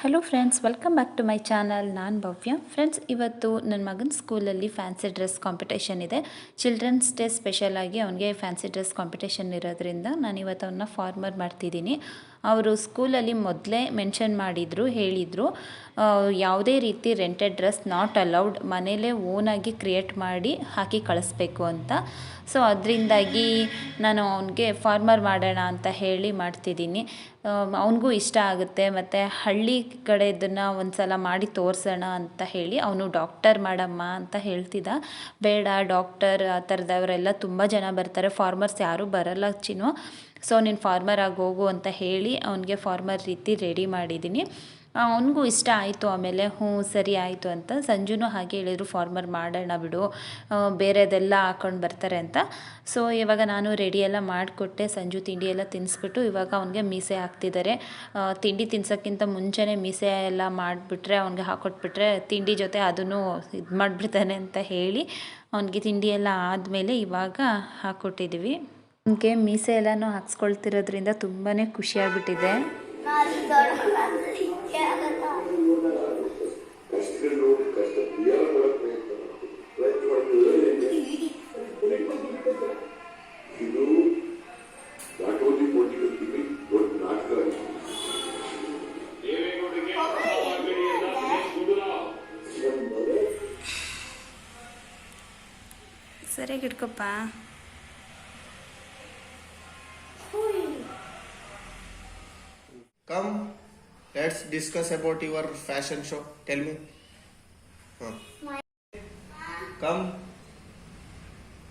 Hello friends welcome back to my channel ನಾನು Bhavya. Friends ಇವತ್ತು ನನ್ನ ಮಗನ ಸ್ಕೂಲಲ್ಲಿ ಫ್ಯಾನ್ಸಿ ಡ್ರೆಸ್ ಕಾಂಪಿಟೇಷನ್ ಇದೆ. ಚಿಲ್ಡ್ರನ್ಸ್ ಡೇ ಸ್ಪೆಷಲಾಗಿ ಅವನಿಗೆ ಫ್ಯಾನ್ಸಿ ಡ್ರೆಸ್ ಕಾಂಪಿಟೇಷನ್ ಇರೋದ್ರಿಂದ ನಾನು ಇವತ್ತು ಅವನ್ನ ಫಾರ್ಮರ್ ಮಾಡ್ತಿದ್ದೀನಿ. ಅವರು ಸ್ಕೂಲಲ್ಲಿ ಮೊದಲೇ ಮೆನ್ಷನ್ ಮಾಡಿದರು, ಹೇಳಿದರು ಯಾವುದೇ ರೀತಿ ರೆಂಟೆಡ್ ಡ್ರೆಸ್ ನಾಟ್ ಅಲೌಡ್ ಮನೇಲೇ ಓನಾಗಿ ಕ್ರಿಯೇಟ್ ಮಾಡಿ ಹಾಕಿ ಕಳಿಸ್ಬೇಕು ಅಂತ. ಸೊ ಅದರಿಂದಾಗಿ ನಾನು ಅವನಿಗೆ ಫಾರ್ಮರ್ ಮಾಡೋಣ ಅಂತ ಹೇಳಿ ಮಾಡ್ತಿದ್ದೀನಿ. ಅವನಿಗೂ ಇಷ್ಟ ಆಗುತ್ತೆ, ಮತ್ತು ಹಳ್ಳಿ ಕಡೆ ಇದನ್ನು ಒಂದು ಸಲ ಮಾಡಿ ತೋರಿಸೋಣ ಅಂತ ಹೇಳಿ ಅವನು ಡಾಕ್ಟರ್ ಮಾಡಮ್ಮ ಅಂತ ಹೇಳ್ತಿದ್ದ. ಬೇಡ ಡಾಕ್ಟರ್ ಆ ಥರದವರೆಲ್ಲ ತುಂಬ ಜನ ಬರ್ತಾರೆ ಫಾರ್ಮರ್ಸ್ ಯಾರೂ ಬರಲ್ಲ ಚಿನ್ನು. ಸೊ ನೀನು ಫಾರ್ಮರ್ ಆಗಿ ಹೋಗು ಅಂತ ಹೇಳಿ ಅವನಿಗೆ ಫಾರ್ಮರ್ ರೀತಿ ರೆಡಿ ಮಾಡಿದ್ದೀನಿ ಅವನಿಗೂ ಇಷ್ಟ ಆಯಿತು ಆಮೇಲೆ, ಹ್ಞೂ, ಸರಿ ಆಯಿತು ಅಂತ ಸಂಜುನೂ ಹಾಗೆ ಹೇಳಿದರು ಫಾರ್ಮರ್ ಮಾಡೋಣ ಬಿಡು ಬೇರೆದೆಲ್ಲ ಹಾಕೊಂಡು ಬರ್ತಾರೆ ಅಂತ. ಸೊ ಇವಾಗ ನಾನು ರೆಡಿ ಎಲ್ಲ ಮಾಡಿಕೊಟ್ಟೆ, ಸಂಜು ತಿಂಡಿ ಎಲ್ಲ ತಿನ್ನಿಸ್ಬಿಟ್ಟು ಇವಾಗ ಅವನಿಗೆ ಮೀಸೆ ಹಾಕ್ತಿದ್ದಾರೆ ತಿಂಡಿ ತಿನ್ಸೋಕ್ಕಿಂತ ಮುಂಚೆನೇ ಮೀಸೆ ಎಲ್ಲ ಮಾಡಿಬಿಟ್ರೆ, ಅವನಿಗೆ ಹಾಕೊಟ್ಬಿಟ್ರೆ ತಿಂಡಿ ಜೊತೆ ಅದನ್ನು ಇದು ಮಾಡಿಬಿಡ್ತಾನೆ ಅಂತ ಹೇಳಿ ಅವನಿಗೆ ತಿಂಡಿ ಎಲ್ಲ ಆದಮೇಲೆ ಇವಾಗ ಹಾಕ್ಕೊಟ್ಟಿದ್ದೀವಿ ಅವನಿಗೆ ಮೀಸೆ ಎಲ್ಲನೂ ಹಾಕ್ಸ್ಕೊಳ್ತಿರೋದ್ರಿಂದ ತುಂಬಾ ಖುಷಿಯಾಗ್ಬಿಟ್ಟಿದೆ. ಸರಿಯಾಗಿ ಕಷ್ಟ discuss about your fashion show. Tell me. Huh. Come,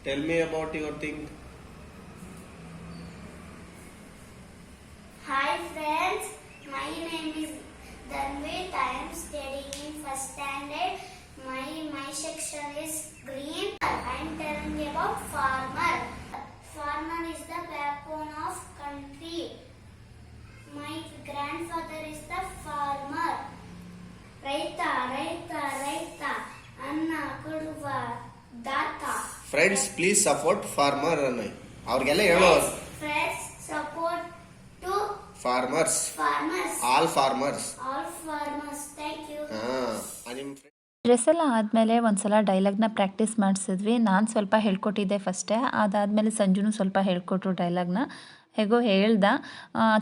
tell me about your thing. Hi friends, my name is Dhanvit. I am studying in first standard. My my section is green. I am telling you about farmer. Grandfather is the farmer. ರೈತ ರೈತ ರೈತ ಅನ್ನ ಕೊಡುವ ದಾತ. Friends, please support farmer ಅನ್ನಿ. ಅವ್ರಿಗೆಲ್ಲ ಹೇಳೋ. Friends, support to farmers farmers. All farmers All farmers, thank you. ಹಾ ನಿಮ್ಮ ಡ್ರೆಸ್ ಎಲ್ಲ ಆದಮೇಲೆ ಒಂದು ಸಲ ಡೈಲಾಗ್ನ ಪ್ರಾಕ್ಟೀಸ್ ಮಾಡಿಸಿದ್ವಿ. ನಾನು ಸ್ವಲ್ಪ ಹೇಳ್ಕೊಟ್ಟಿದ್ದೆ ಫಸ್ಟೇ. ಅದಾದಮೇಲೆ ಸಂಜುನು ಸ್ವಲ್ಪ ಹೇಳ್ಕೊಟ್ರು ಡೈಲಾಗ್ನ ಹೇಗೋ ಹೇಳ್ದ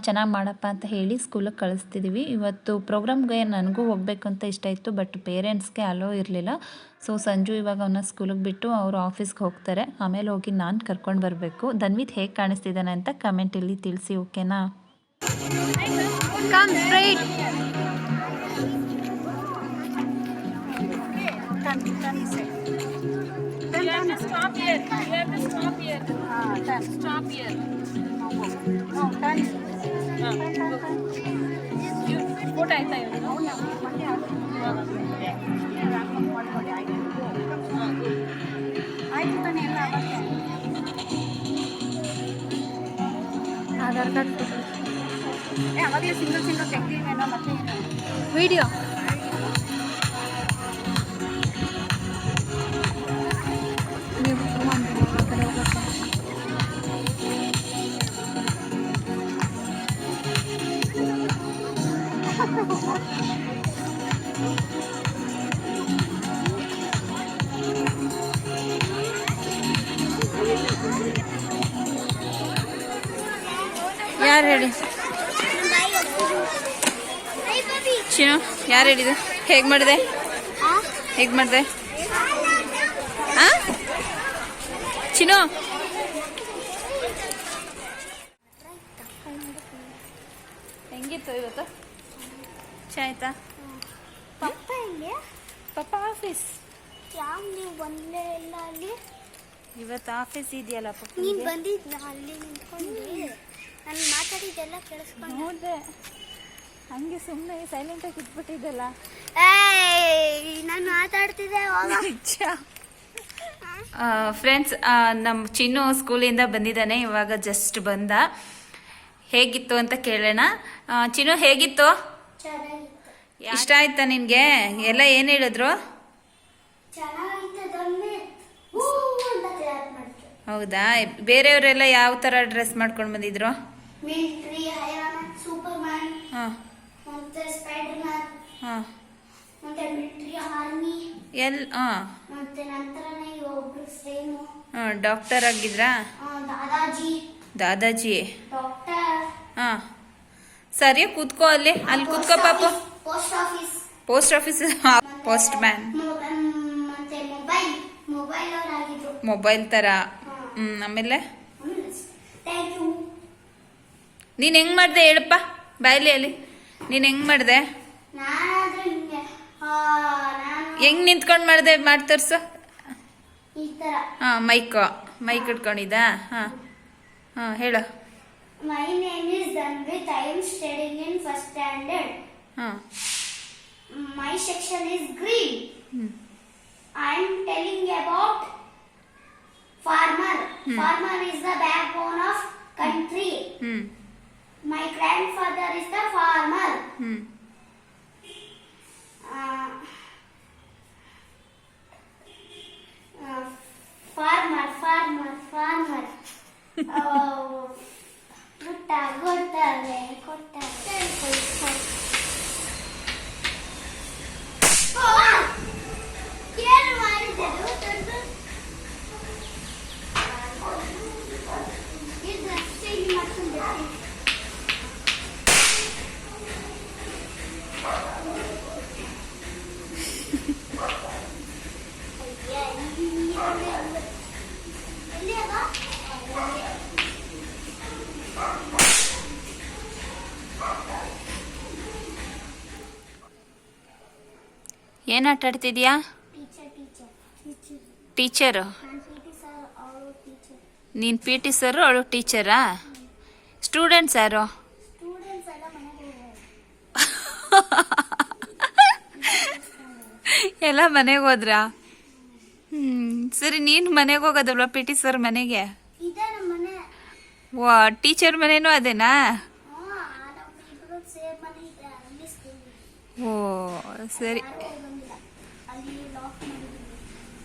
ಚೆನ್ನಾಗಿ ಮಾಡಪ್ಪ ಅಂತ ಹೇಳಿ ಸ್ಕೂಲಿಗೆ ಕಳಿಸ್ತಿದ್ದೀವಿ ಇವತ್ತು ಪ್ರೋಗ್ರಾಮ್ಗೆ ನನಗೂ ಹೋಗಬೇಕು ಅಂತ ಇಷ್ಟ ಇತ್ತು ಬಟ್ ಪೇರೆಂಟ್ಸ್ಗೆ ಅಲೋ ಇರಲಿಲ್ಲ ಸೊ ಸಂಜು ಇವಾಗ ಅವನ್ನ ಸ್ಕೂಲಿಗೆ ಬಿಟ್ಟು ಅವರು ಆಫೀಸ್ಗೆ ಹೋಗ್ತಾರೆ ಆಮೇಲೆ ಹೋಗಿ ನಾನು ಕರ್ಕೊಂಡು ಬರಬೇಕು ಧನ್ವಿತ್ ಹೇಗೆ ಕಾಣಿಸ್ತಿದ್ದಾನೆ ಅಂತ ಕಮೆಂಟಲ್ಲಿ ತಿಳಿಸಿ ಓಕೆನಾ Come straight. You have to stop here. You have to stop here. Stop here. ಹಾ, go. You put ಆಯ್ತಾ ಇವ್ನು? ಆಧಾರ್ ಕಾರ್ಡ್ ಅವಾಗಲೇ ಸಿಂಗಲ್ ಸಿಂಗಲ್ ತೆಗ್ದಿದ್ದೇನೋ ಮತ್ತೆ ವಿಡಿಯೋ ಯಾರು ಹೇಳಿ? ಶಿನು ಯಾರು ಹೇಳಿದ್ದು? ಹೇಗೆ ಮಾಡಿದೆ? ಹೇಗೆ ಮಾಡಿದೆ? ಆ? ಚಿನು ಹೆಂಗಿತ್ತು ಇವತ್ತು? ಚಾಯ್ತಾ ಪಪ್ಪ ಹೆಂಗೆ? ಪಪ್ಪ ಆಫೀಸ್. ಯಾವ ನೀವು ಬಂದ್ಲೇ ಇಲ್ಲ ಅಲ್ಲಿ? ಇವತ್ತು ಆಫೀಸ್ ಇದೆಯಲ್ಲ ಪಪ್ಪ ನೀನು ಬಂದಿದ್ದೆ ಅಲ್ಲಿ ನಿಂತ್ಕೊಂಡು ನಾನು ಮಾತಾಡಿದ್ದೆಲ್ಲ ಕೇಳಿಸ್ಕೊಂಡು. ನೋಡಿದೆ ಹಂಗೆ ಸುಮ್ಮನೆ ಸೈಲೆಂಟಾಗಿ ಇದ್ಬಿಟ್ಟಿದ್ದಲ್ಲ ಏಯ್ ನಾನು ಮಾತಾಡ್ತಿದ್ದೆ ಫ್ರೆಂಡ್ಸ್ ನಮ್ಮ ಚಿನ್ನು ಸ್ಕೂಲಿಂದ ಬಂದಿದ್ದಾನೆ ಇವಾಗ ಜಸ್ಟ್ ಬಂದ. ಹೇಗಿತ್ತು ಅಂತ ಕೇಳೋಣ. ಚಿನ್ನು ಹೇಗಿತ್ತು? ಚೆನ್ನಾಗಿತ್ತು. ಇಷ್ಟ ಆಯ್ತಾ ನಿನಗೆ? ಎಲ್ಲ ಏನು ಹೇಳಿದ್ರು? ಹೌದಾ? ಬೇರೆಯವರೆಲ್ಲ ಯಾವ ಥರ ಡ್ರೆಸ್ ಮಾಡ್ಕೊಂಡು ಬಂದಿದ್ರು? ಮಿಲಿಟ್ರಿ ಐರನ್ ಸೂಪರ್ ಮ್ಯಾನ್ ಹಾಂ. ಮತ್ತೆ ಸ್ಪೈಡರ್ ಮ್ಯಾನ್ ಹಾಂ. ಮತ್ತೆ ಮಿಲಿಟರಿ ಆರ್ಮಿ ಎಲ್ ಹಾಂ. ಮತ್ತೆ ನಂತರನೇ ಒಬ್ರು ಸೇಮ್ ಹಾಂ ಡಾಕ್ಟರ್ ಆಗಿದ್ರಾ? ದಾದಾಜಿ. ದಾದಾಜಿ. ಡಾಕ್ಟರ್ ಹಾಂ. ಸರಿ ಕೂತ್ಕೋ ಅಲ್ಲಿ. ಅಲ್ಲಿ ಕೂತ್ಕೋ ಪಾಪ. Post office post office post man mobile mobile ಥರ ಹ್ಞೂ ಆಮೇಲೆ? ನೀನು ಹೆಂಗೆ ಮಾಡಿದೆ ಹೇಳಪ್ಪ ಬಾಯ್ಲಿ ಅಲ್ಲಿ ನೀನು ಹೆಂಗೆ ಮಾಡಿದೆ? ಹಿಂಗೆ ನಿಂತ್ಕೊಂಡು ಮಾಡಿದೆ ಮಾಡಿ ತೋರ್ಸು. ಹಾಂ ಮೈಕ್ ಮೈಕ್ ಇಟ್ಕೊಂಡಿದ್ದ? ಹಾಂ ಹಾಂ ಹೇಳು. My name is Dhanvith I am studying in first standard. ಹಾಂ. My section is green. ಹ್ಞೂ I am telling about farmer. Farmer is the backbone of country. My grandfather is the farmer. Hmm. ಏನು ಆಟ ಆಡ್ತಿದ್ಯಾ? Teacher? ನಾನು P T sir sir ಅವಳು ಟೀಚರಾ? Students ಯಾರು? Students ಎಲ್ಲ ಮನೆಗೆ ಹೋದ್ರಾ? ಹ್ಞೂ ಸರಿ ನೀನು ಮನೆಗೆ ಹೋಗೋದಲ್ವಾ ಪಿ ಟಿ ಸರ್ ಮನೆಗೆ? ವಾ ಟೀಚರ್ ಮನೇನೂ ಅದೇನಾ? ಓ ಸರಿ ಯಾರು ಹೋಗಿ ಬಂದಿಲ್ಲ ಅಲ್ಲಿ ಲಾಕ್ ಮಾಡಿದ್ದೀವಿ ಹ್ಞೂ ಬೆಳಗ್ಗೆ ಕರೆಕ್ಷನ್ ಆಗ್ತೀನಿ ನಾನು ಹೋಗ್ತಿದ್ದೀನಿ ಎಲ್ಲಿ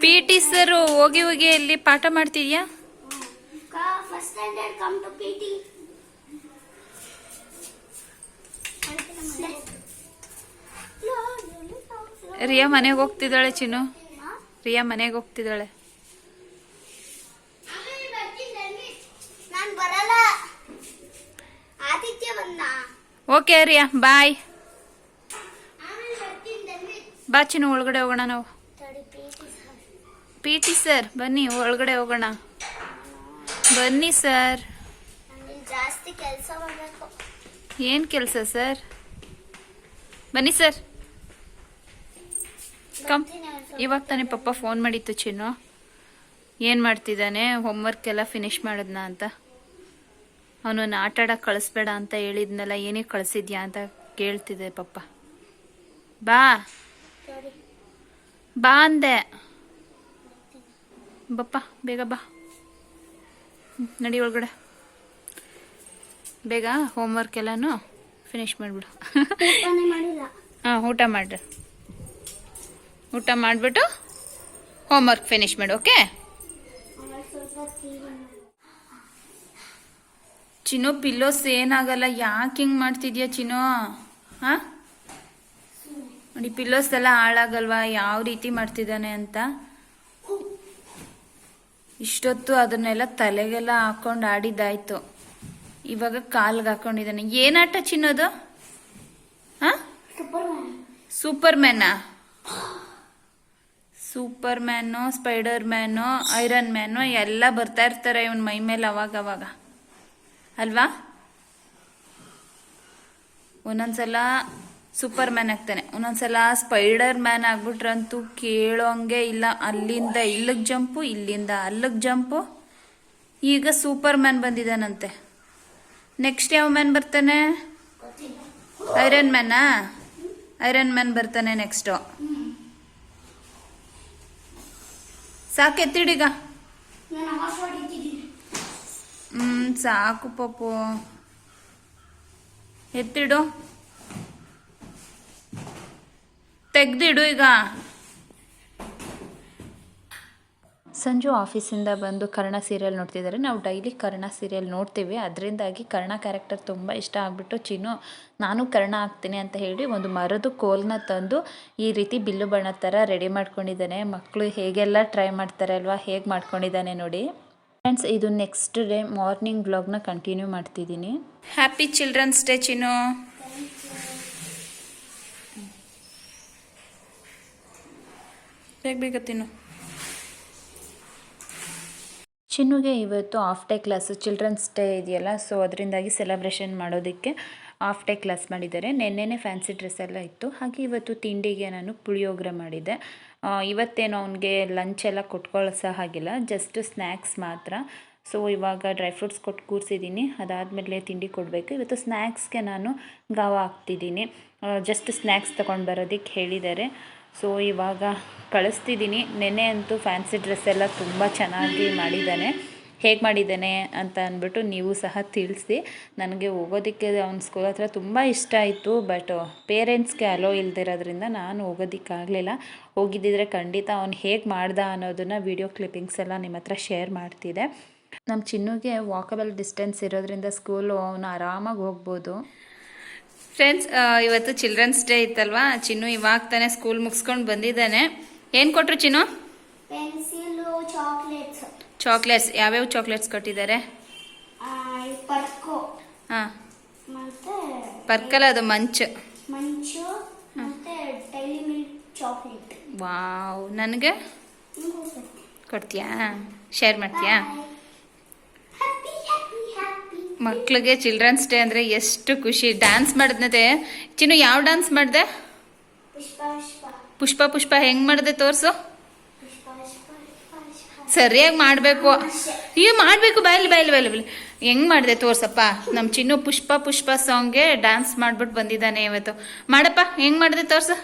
ಪಿ ಟಿ ಸರ್ ಹೋಗಿ ಹೋಗಿ ಇಲ್ಲಿ ಪಾಠ ಮಾಡ್ತಿದ್ಯಾ. ರಿಯಾ ಮನೆಗೆ ಹೋಗ್ತಿದ್ದಾಳೆ ಚಿನ್ನು ರಿಯಾ ಮನೆಗೆ ಹೋಗ್ತಿದ್ದಾಳೆ ಓಕೆ ರಿಯಾ ಬಾಯ್ ಬಾ ಚಿನ್ನು, ಒಳಗಡೆ ಹೋಗೋಣ ನಾವು. ಪಿ ಟಿ ಸರ್ ಬನ್ನಿ ಒಳಗಡೆ ಹೋಗೋಣ. ಬನ್ನಿ ಸರ್ ಏನ್ ಜಾಸ್ತಿ ಕೆಲಸ ಮಾಡಬೇಕು. ಏನು ಕೆಲಸ ಸರ್ ಬನ್ನಿ ಸರ್ ಕಮ್ ಇವಾಗ ತಾನೇ ಪಪ್ಪ ಫೋನ್ ಮಾಡಿತ್ತು ಚಿನ್ನು. ಏನು ಮಾಡ್ತಿದ್ದಾನೆ? ಹೋಮ್ವರ್ಕ್ ಎಲ್ಲ ಫಿನಿಶ್ ಮಾಡಿದ್ನ ಅಂತ. ಅವನನ್ನು ಆಟ ಆಡಕ್ಕೆ ಕಳಿಸ್ಬೇಡ ಅಂತ ಹೇಳಿದ್ನಲ್ಲ ಏನಕ್ಕೆ ಕಳಿಸಿದ್ಯಾ ಅಂತ ಕೇಳ್ತಿದ್ದೆ ಪಪ್ಪ. ಬಾ. ಬಾ ಅಂದೆ. ಬಪ್ಪ ಬೇಗ ಬಾ. ನಡಿ ಒಳಗಡೆ. ಬೇಗ ಹೋಮ್ವರ್ಕ್ ಎಲ್ಲಾನು ಫಿನಿಶ್ ಮಾಡಿಬಿಡು. ಹಾಂ ಊಟ ಮಾಡ್ರಿ ಊಟ ಮಾಡಿಬಿಟ್ಟು ಹೋಮ್ವರ್ಕ್ ಫಿನಿಶ್ ಮಾಡು ಓಕೆ ಚಿನ್ನೋ ಪಿಲ್ಲೋಸ್ ಏನಾಗಲ್ಲ ಯಾಕೆ ಹಿಂಗೆ ಮಾಡ್ತಿದ್ಯಾ ಚಿನ್ನೋ? ಹಾಂ? ನೋಡಿ ಪಿಲ್ಲೋಸ್ ಎಲ್ಲ ಹಾಳಾಗಲ್ವಾ? ಯಾವ ರೀತಿ ಮಾಡ್ತಿದ್ದಾನೆ ಅಂತ? ಇಷ್ಟೊತ್ತು ಅದನ್ನೆಲ್ಲ ತಲೆಗೆಲ್ಲ ಹಾಕೊಂಡು ಆಡಿದ್ದಾಯ್ತು. ಇವಾಗ ಕಾಲ್ಗೆ ಹಾಕೊಂಡಿದ್ದಾನೆ. ಏನಾಟ ಚಿನ್ನೋದು? ಹಾಂ? ಸೂಪರ್ ಮ್ಯಾನ್ ಸೂಪರ್ ಮ್ಯಾನಾ ಸ್ಪೈಡರ್ ಮ್ಯಾನು ಐರನ್ ಮ್ಯಾನು ಎಲ್ಲ ಬರ್ತಾ ಇರ್ತಾರೆ ಇವನ್ ಮೈ ಮೇಲೆ ಅವಾಗ ಅವಾಗ. ಅಲ್ವಾ? ಒಂದೊಂದ್ಸಲ ಸೂಪರ್ ಮ್ಯಾನ್ ಆಗ್ತಾನೆ. ಒಂದೊಂದ್ಸಲ ಸ್ಪೈಡರ್ ಮ್ಯಾನ್ ಆಗ್ಬಿಟ್ರಂತೂ ಕೇಳೋಂಗೆ ಇಲ್ಲ. ಅಲ್ಲಿಂದ ಇಲ್ಲಿಗೆ ಜಂಪು ಇಲ್ಲಿಂದ ಅಲ್ಲಿಗೆ ಜಂಪು ಈಗ ಸೂಪರ್ ಮ್ಯಾನ್ ಬಂದಿದ್ದಾನಂತೆ ನೆಕ್ಸ್ಟ್ ಯಾವ ಮ್ಯಾನ್ ಬರ್ತಾನೆ? ಐರನ್ ಮ್ಯಾನಾ ಐರನ್ ಮ್ಯಾನ್ ಬರ್ತಾನೆ ನೆಕ್ಸ್ಟು ಸಾಕು ಎತ್ತಿಡೀಗ ನಾನು ಆವಾಜ್ ಹೊಡಿತಿದ್ದೀನಿ ಹ್ಮ್, ಸಾಕು ಪಾಪು. ಎತ್ತಿಡು. ತೆಗ್ದಿಡು ಈಗ. ಸಂಜು ಆಫೀಸಿಂದ ಬಂದು ಕರ್ಣ ಸೀರಿಯಲ್ ನೋಡ್ತಿದ್ದಾರೆ ನಾವು ಡೈಲಿ ಕರ್ಣ ಸೀರಿಯಲ್ ನೋಡ್ತೀವಿ. ಅದರಿಂದಾಗಿ ಕರ್ಣ ಕ್ಯಾರೆಕ್ಟರ್ ತುಂಬ ಇಷ್ಟ ಆಗಿಬಿಟ್ಟು ಚಿನ್ನು ನಾನು ಕರ್ಣ ಆಗ್ತೀನಿ ಅಂತ ಹೇಳಿ ಒಂದು ಮರದ ಕೋಲ್ನ ತಂದು ಈ ರೀತಿ ಬಿಲ್ಲು ಬಣ್ಣ ಥರ ರೆಡಿ ಮಾಡ್ಕೊಂಡಿದ್ದಾನೆ. ಮಕ್ಕಳು ಹೇಗೆಲ್ಲ ಟ್ರೈ ಮಾಡ್ತಾರೆ ಅಲ್ವಾ ಹೇಗೆ ಮಾಡ್ಕೊಂಡಿದ್ದಾನೆ ನೋಡಿ. ಫ್ರೆಂಡ್ಸ್ ಇದು ನೆಕ್ಸ್ಟ್ ಡೇ ಮಾರ್ನಿಂಗ್ ಬ್ಲಾಗ್ನ ಕಂಟಿನ್ಯೂ ಮಾಡ್ತಿದ್ದೀನಿ. ಹ್ಯಾಪಿ ಚಿಲ್ಡ್ರನ್ಸ್ ಡೇ ಚಿನ್ನು ಬೇಗ ಬೇಗ ತಿನ್ನು. ಚಿನ್ನುಗೆ ಇವತ್ತು half day class children's day ಇದೆಯಲ್ಲ ಸೊ ಅದರಿಂದಾಗಿ ಸೆಲೆಬ್ರೇಷನ್ ಮಾಡೋದಕ್ಕೆ ಆಫ್ ಡೇ ಕ್ಲಾಸ್ ಮಾಡಿದ್ದಾರೆ. ನೆನ್ನೆನೇ ಫ್ಯಾನ್ಸಿ ಡ್ರೆಸ್ ಎಲ್ಲ ಇತ್ತು. ಹಾಗೆ ಇವತ್ತು ತಿಂಡಿಗೆ ನಾನು ಪುಳಿಯೋಗರೆ ಮಾಡಿದ್ದೆ. ಇವತ್ತೇನು ಅವನಿಗೆ ಲಂಚ್ ಎಲ್ಲ ಕೊಟ್ಕೊಳ್ಳೋ ಹಾಗಿಲ್ಲ ಜಸ್ಟ್ ಸ್ನ್ಯಾಕ್ಸ್ ಮಾತ್ರ. ಸೊ ಇವಾಗ ಡ್ರೈ ಫ್ರೂಟ್ಸ್ ಕೊಟ್ಟು ಕೂರಿಸಿದ್ದೀನಿ. ಅದಾದಮೇಲೆ ತಿಂಡಿ ಕೊಡಬೇಕು. ಇವತ್ತು ಸ್ನ್ಯಾಕ್ಸ್ಗೆ ನಾನು ಗಾವ ಹಾಕ್ತಿದ್ದೀನಿ. ಜಸ್ಟ್ ಸ್ನ್ಯಾಕ್ಸ್ ತೊಗೊಂಡು ಬರೋದಕ್ಕೆ ಹೇಳಿದ್ದಾರೆ ಸೊ ಇವಾಗ ಕಳಿಸ್ತಿದ್ದೀನಿ ನೆನ್ನೆ ಅಂತೂ ಫ್ಯಾನ್ಸಿ ಡ್ರೆಸ್ ಎಲ್ಲ ತುಂಬ ಚೆನ್ನಾಗಿ ಮಾಡಿದ್ದಾನೆ. ಹೇಗೆ ಮಾಡಿದ್ದಾನೆ ಅಂತ ಅಂದ್ಬಿಟ್ಟು ನೀವು ಸಹ ತಿಳಿಸಿ. ನನಗೆ ಹೋಗೋದಕ್ಕೆ ಅವ್ನ ಸ್ಕೂಲ್ ಹತ್ರ ತುಂಬ ಇಷ್ಟ ಆಯಿತು ಬಟ್ ಪೇರೆಂಟ್ಸ್ಗೆ ಅಲೋ ಇಲ್ದಿರೋದ್ರಿಂದ ನಾನು ಹೋಗೋದಕ್ಕಾಗಲಿಲ್ಲ ಹೋಗಿದ್ದಿದ್ರೆ ಖಂಡಿತ ಅವ್ನು ಹೇಗೆ ಮಾಡ್ದ ಅನ್ನೋದನ್ನು ವೀಡಿಯೋ ಕ್ಲಿಪ್ಪಿಂಗ್ಸ್ ಎಲ್ಲ ನಿಮ್ಮ ಹತ್ರ ಶೇರ್ ಮಾಡ್ತಿದ್ದೆ ನಮ್ಮ ಚಿನ್ನುಗೆ ವಾಕಬಲ್ ಡಿಸ್ಟೆನ್ಸ್ ಇರೋದ್ರಿಂದ ಸ್ಕೂಲು ಅವನು ಆರಾಮಾಗಿ ಹೋಗ್ಬೋದು. ಫ್ರೆಂಡ್ಸ್ ಇವತ್ತು ಚಿಲ್ಡ್ರನ್ಸ್ ಡೇ ಇತ್ತಲ್ವಾ? ಚಿನ್ನು ಇವಾಗ ತಾನೇ ಸ್ಕೂಲ್ ಮುಗಿಸ್ಕೊಂಡು ಬಂದಿದ್ದಾನೆ. ಏನು ಕೊಟ್ಟರು ಚಿನ್ನು? ಚಾಕ್ಲೇಟ್ಸ್ ಯಾವ್ಯಾವ ಚಾಕ್ಲೇಟ್ಸ್ ಕೊಟ್ಟಿದ್ದಾರೆ? ಹಾಂ. ಅದು ಮಂಚ್. ಮಂಚು ಮತ್ತೆ ಡೈಲಿ ಮಿಲ್ಕ್ ಚಾಕ್ಲೇಟ್ ವಾವ್. ನನಗೆ? ಕೊಡ್ತೀಯಾ? ಶೇರ್ ಮಾಡ್ತೀಯಾ? ಮಕ್ಳಿಗೆ ಚಿಲ್ಡ್ರನ್ಸ್ ಡೇ ಅಂದರೆ ಎಷ್ಟು ಖುಷಿ ಡ್ಯಾನ್ಸ್ ಮಾಡಿದ್ನತೆ ಚಿನ್ನು ಯಾವ ಡ್ಯಾನ್ಸ್ ಮಾಡಿದೆ ಪುಷ್ಪ ಪುಷ್ಪ ಹೆಂಗೆ ಮಾಡಿದೆ ತೋರಿಸು ಸರಿಯಾಗಿ ಮಾಡಬೇಕು ಅಯ್ಯೋ ಮಾಡಬೇಕು ಬಾಯ್ಲಿ ಬಾಯ್ಲಿ ಬಾಯ್ಲಿ ಬಾಯ್ಲಿ ಹೆಂಗ್ ಮಾಡಿದೆ ತೋರ್ಸಪ್ಪ ನಮ್ಮ ಚಿನ್ನು ಪುಷ್ಪ ಪುಷ್ಪ ಸಾಂಗ್ಗೆ ಡ್ಯಾನ್ಸ್ ಮಾಡ್ಬಿಟ್ಟು ಬಂದಿದ್ದಾನೆ ಇವತ್ತು ಮಾಡಪ್ಪ ಹೆಂಗ್ ಮಾಡಿದೆ ತೋರ್ಸು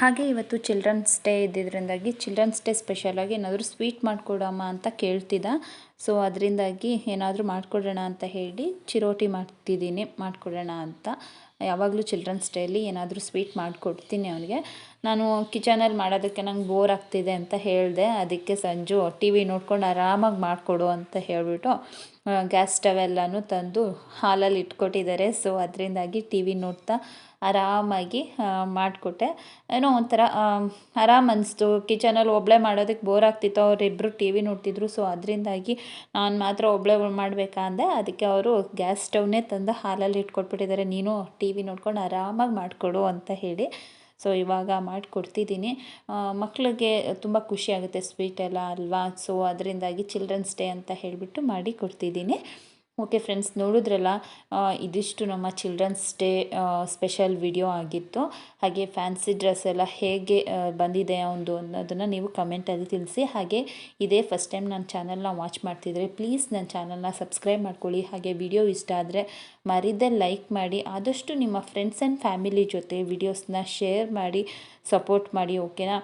ಹಾಗೆ ಇವತ್ತು ಚಿಲ್ಡ್ರನ್ಸ್ ಡೇ ಇದ್ದಿದ್ರಿಂದಾಗಿ ಚಿಲ್ಡ್ರನ್ಸ್ ಡೇ ಸ್ಪೆಷಲಾಗಿ ಏನಾದರೂ ಸ್ವೀಟ್ ಮಾಡಿಕೊಡಮ್ಮ ಅಂತ ಕೇಳ್ತಿದ್ದ. ಸೊ ಅದರಿಂದಾಗಿ ಏನಾದರೂ ಮಾಡಿಕೊಡೋಣ ಅಂತ ಹೇಳಿ ಚಿರೋಟಿ ಮಾಡ್ತಿದ್ದೀನಿ, ಮಾಡಿಕೊಡೋಣ ಅಂತ. ಯಾವಾಗಲೂ ಚಿಲ್ಡ್ರನ್ಸ್ ಡೇಲಿ ಏನಾದರೂ ಸ್ವೀಟ್ ಮಾಡಿಕೊಡ್ತೀನಿ ಅವನಿಗೆ. ನಾನು ಕಿಚನಲ್ಲಿ ಮಾಡೋದಕ್ಕೆ ನಂಗೆ ಬೋರ್ ಆಗ್ತಿದೆ ಅಂತ ಹೇಳಿದೆ. ಅದಕ್ಕೆ ಸಂಜು ಟಿ ವಿ ನೋಡ್ಕೊಂಡು ಆರಾಮಾಗಿ ಮಾಡಿಕೊಡು ಅಂತ ಹೇಳಿಬಿಟ್ಟು ಗ್ಯಾಸ್ ಸ್ಟವ್ ಎಲ್ಲನೂ ತಂದು ಹಾಲಲ್ಲಿ ಇಟ್ಕೊಟ್ಟಿದ್ದಾರೆ. ಸೊ ಅದರಿಂದಾಗಿ ಟಿ ವಿ ನೋಡ್ತಾ ಆರಾಮಾಗಿ ಮಾಡಿಕೊಟ್ಟೆ. ಏನೋ ಒಂಥರ ಆರಾಮ ಅನ್ನಿಸ್ತು ಕಿಚನಲ್ಲಿ ಒಬ್ಬಳೇ ಮಾಡೋದಕ್ಕೆ ಬೋರ್ ಆಗ್ತಿತ್ತು. ಅವರಿಬ್ಬರು ಟಿ ವಿ ನೋಡ್ತಿದ್ರು. ಸೊ ಅದರಿಂದಾಗಿ ನಾನು ಮಾತ್ರ ಒಬ್ಬಳೇ ಮಾಡಬೇಕಾ ಅಂದೆ. ಅದಕ್ಕೆ ಅವರು ಗ್ಯಾಸ್ ಸ್ಟವ್ನೇ ತಂದು ಹಾಲಲ್ಲಿ ಇಟ್ಕೊಟ್ಬಿಟ್ಟಿದ್ದಾರೆ. ನೀನು ಟಿ ವಿ ನೋಡ್ಕೊಂಡು ಆರಾಮಾಗಿ ಮಾಡಿಕೊಡು ಅಂತ ಹೇಳಿ. ಸೊ ಇವಾಗ ಮಾಡಿಕೊಡ್ತಿದ್ದೀನಿ. ಮಕ್ಕಳಿಗೆ ತುಂಬ ಖುಷಿ ಆಗುತ್ತೆ. ಸ್ವೀಟ್ ಎಲ್ಲ, ಅಲ್ವಾ? ಸೊ ಅದರಿಂದಾಗಿ ಚಿಲ್ಡ್ರನ್ಸ್ ಡೇ ಅಂತ ಹೇಳಿಬಿಟ್ಟು ಮಾಡಿ ಕೊಡ್ತಿದ್ದೀನಿ. ಓಕೆ ಫ್ರೆಂಡ್ಸ್, ನೋಡಿದ್ರಲ್ಲ ಇದಿಷ್ಟು ನಮ್ಮ ಚಿಲ್ಡ್ರನ್ಸ್ ಡೇ ಸ್ಪೆಷಲ್ ವಿಡಿಯೋ ಆಗಿತ್ತು. ಹಾಗೆ ಫ್ಯಾನ್ಸಿ ಡ್ರೆಸ್ ಎಲ್ಲ ಹೇಗೆ ಬಂದಿದೆ ಒಂದು ಅನ್ನೋದನ್ನು ನೀವು ಕಮೆಂಟಲ್ಲಿ ತಿಳಿಸಿ. ಹಾಗೆ ಇದೇ ಫಸ್ಟ್ ಟೈಮ್ ನನ್ನ ಚಾನಲ್ನ ವಾಚ್ ಮಾಡ್ತಿದ್ರೆ ಪ್ಲೀಸ್ ನನ್ನ ಚಾನಲ್ನ ಸಬ್ಸ್ಕ್ರೈಬ್ ಮಾಡ್ಕೊಳ್ಳಿ. ಹಾಗೆ ವಿಡಿಯೋ ಇಷ್ಟ ಆದರೆ ಮರಿದೇ ಲೈಕ್ ಮಾಡಿ, ಆದಷ್ಟು ನಿಮ್ಮ ಫ್ರೆಂಡ್ಸ್ ಆ್ಯಂಡ್ ಫ್ಯಾಮಿಲಿ ಜೊತೆ ವಿಡಿಯೋಸ್ನ ಶೇರ್ ಮಾಡಿ, ಸಪೋರ್ಟ್ ಮಾಡಿ, ಓಕೆನಾ?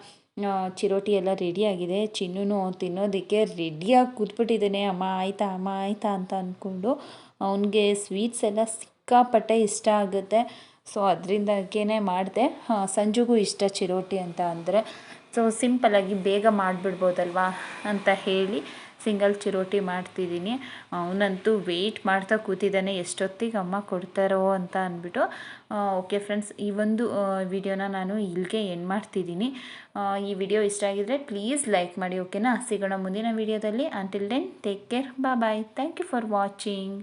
ಚಿರೋಟಿ ಎಲ್ಲ ರೆಡಿಯಾಗಿದೆ ಚಿನ್ನೂ ತಿನ್ನೋದಕ್ಕೆ ರೆಡಿಯಾಗಿ ಕೂತ್ಬಿಟ್ಟಿದ್ದಾನೆ. ಅಮ್ಮ ಆಯ್ತಾ? ಅಮ್ಮ ಆಯ್ತಾ ಅಂತ ಅಂದ್ಕೊಂಡು ಅವನಿಗೆ ಸ್ವೀಟ್ಸ್ ಎಲ್ಲ ಸಿಕ್ಕಾಪಟ್ಟೆ ಇಷ್ಟ ಆಗುತ್ತೆ. ಸೊ ಅದರಿಂದಕ್ಕೇ ಮಾಡಿದೆ. ಸಂಜುಗೂ ಇಷ್ಟ ಚಿರೋಟಿ ಅಂತ ಅಂದರೆ. ಸೊ ಸಿಂಪಲ್ಲಾಗಿ ಬೇಗ ಮಾಡಿಬಿಡ್ಬೋದಲ್ವಾ ಅಂತ ಹೇಳಿ. ಸಿಂಗಲ್ ಚಿರೋಟಿ ಮಾಡ್ತಿದ್ದೀನಿ. ಅವನಂತೂ ವೆಯ್ಟ್ ಮಾಡ್ತಾ ಕೂತಿದ್ದಾನೆ, ಎಷ್ಟೊತ್ತಿಗೆ ಅಮ್ಮ ಕೊಡ್ತಾರೋ ಅಂತ ಅಂದ್ಬಿಟ್ಟು. ಓಕೆ ಫ್ರೆಂಡ್ಸ್ ಈ ಒಂದು ವಿಡಿಯೋನ ನಾನು ಇಲ್ಲಿಗೆ ಎಂಡ್ ಮಾಡ್ತಿದ್ದೀನಿ. ಈ ವಿಡಿಯೋ ಇಷ್ಟ ಆಗಿದ್ರೆ ಪ್ಲೀಸ್ ಲೈಕ್ ಮಾಡಿ ಓಕೆನಾ ಸಿಗೋಣ ಮುಂದಿನ ವಿಡಿಯೋದಲ್ಲಿ ಅಂಟಿಲ್ ದೆನ್ ಟೇಕ್ ಕೇರ್ ಬಾ bye thank you for watching